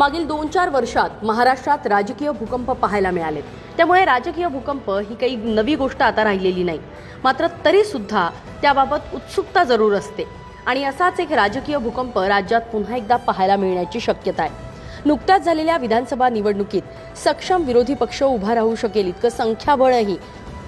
मागील दोन चार वर्षात महाराष्ट्रात राजकीय भूकंप पाहायला मिळालेत त्यामुळे राजकीय भूकंप ही काही नवी गोष्ट आता राहिलेली नाही. मात्र तरी सुद्धा त्याबाबत उत्सुकता जरूर असते. आणि असाच एक राजकीय भूकंप राज्यात पुन्हा एकदा पाहायला मिळण्याची शक्यता आहे. नुकत्याच झालेल्या विधानसभा निवडणुकीत सक्षम विरोधी पक्ष उभा राहू शकेल इतकं संख्याबळही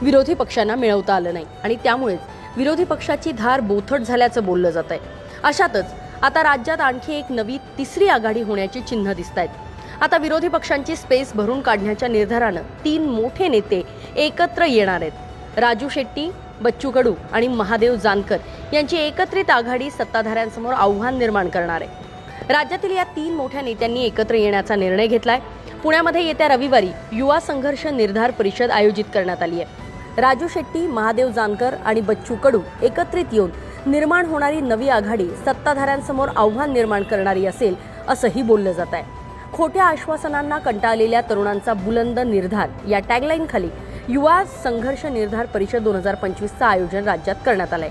विरोधी पक्षांना मिळवता आलं नाही. आणि त्यामुळेच विरोधी पक्षाची धार बोथट झाल्याचं बोललं जात आहे अशातच आता राज्यात आणखी एक नवी तिसरी आघाडी होण्याची चिन्ह दिसत आहेत आता विरोधी पक्षांची स्पेस भरून काढण्याच्या निर्धारानं तीन मोठे नेते एकत्र येणार आहेत. राजू शेट्टी बच्चू कडू आणि महादेव जानकर यांची एकत्रित आघाडी सत्ताधाऱ्यांसमोर आव्हान निर्माण करणार आहे. राज्यातील या तीन मोठ्या नेत्यांनी एकत्र येण्याचा निर्णय घेतलाय. पुण्यामध्ये येत्या रविवारी युवा संघर्ष निर्धार परिषद आयोजित करण्यात आली आहे. राजू शेट्टी महादेव जानकर आणि बच्चू कडू एकत्रित येऊन निर्माण होणारी नवी आघाडी सत्ताधाऱ्यांसमोर आव्हान निर्माण करणारी असेल असंही बोललं जात आहे. खोट्या आश्वासनांना कंटाळलेल्या तरुणांचा बुलंद निर्धार या टॅगलाईन खाली युवा संघर्ष निर्धार परिषद दोन हजार पंचवीसचं आयोजन राज्यात करण्यात आलंय.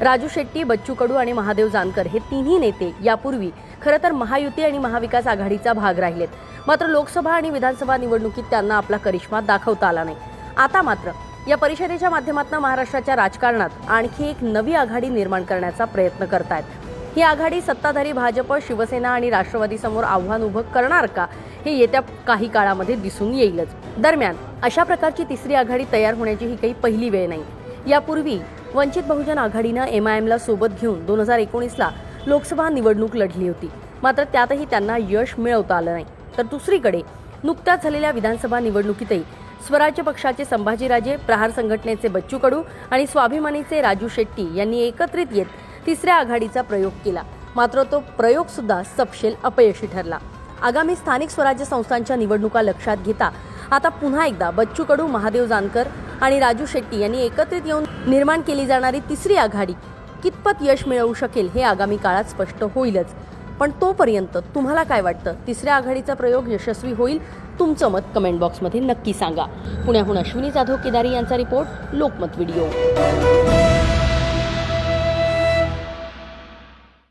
राजू शेट्टी बच्चू कडू आणि महादेव जानकर हे तिन्ही नेते यापूर्वी खरं तर महायुती आणि महाविकास आघाडीचा भाग राहिलेत. मात्र लोकसभा आणि विधानसभा निवडणुकीत त्यांना आपला करिश्मा दाखवता आला नाही. आता मात्र या परिषदेच्या माध्यमातून महाराष्ट्राच्या राजकारणात आणखी एक नवी आघाडी निर्माण करण्याचा प्रयत्न करतायत. ही आघाडी सत्ताधारी भाजप शिवसेना आणि राष्ट्रवादी समोर आव्हान उभं करणार का हे येत्या काही काळामध्ये दिसून येईलच. दरम्यान अशा प्रकारची तिसरी आघाडी तयार होण्याची ही काही पहिली वेळ नाही. यापूर्वी वंचित बहुजन आघाडीनं एम आय एमला सोबत घेऊन दोन हजार एकोणीसला लोकसभा निवडणूक लढली होती. मात्र त्यातही त्यांना यश मिळवता आलं नाही. तर दुसरीकडे नुकत्याच झालेल्या विधानसभा निवडणुकीतही स्वराज्य पक्षाचे संभाजीराजे प्रहार संघटनेचे बच्चू कडू आणि स्वाभिमानीचे राजू शेट्टी यांनी एकत्रित येत तिसऱ्या आघाडीचा प्रयोग केला. मात्र तो प्रयोग सुद्धा सपशेल अपयशी ठरला. आगामी स्थानिक स्वराज्य संस्थांच्या निवडणुका लक्षात घेता आता पुन्हा एकदा बच्चू कडू महादेव जानकर आणि राजू शेट्टी यांनी एकत्रित येऊन निर्माण केली जाणारी तिसरी आघाडी कितपत यश मिळवू शकेल हे आगामी काळात स्पष्ट होईलच. पण तोपर्यंत तुम्हाला काय वाटतं? तिसऱ्या आघाडीचा प्रयोग यशस्वी होईल? तुमचं मत कमेंट बॉक्समध्ये नक्की सांगा. पुण्याहून अश्विनी जाधव केदारी यांचा रिपोर्ट लोकमत व्हिडिओ.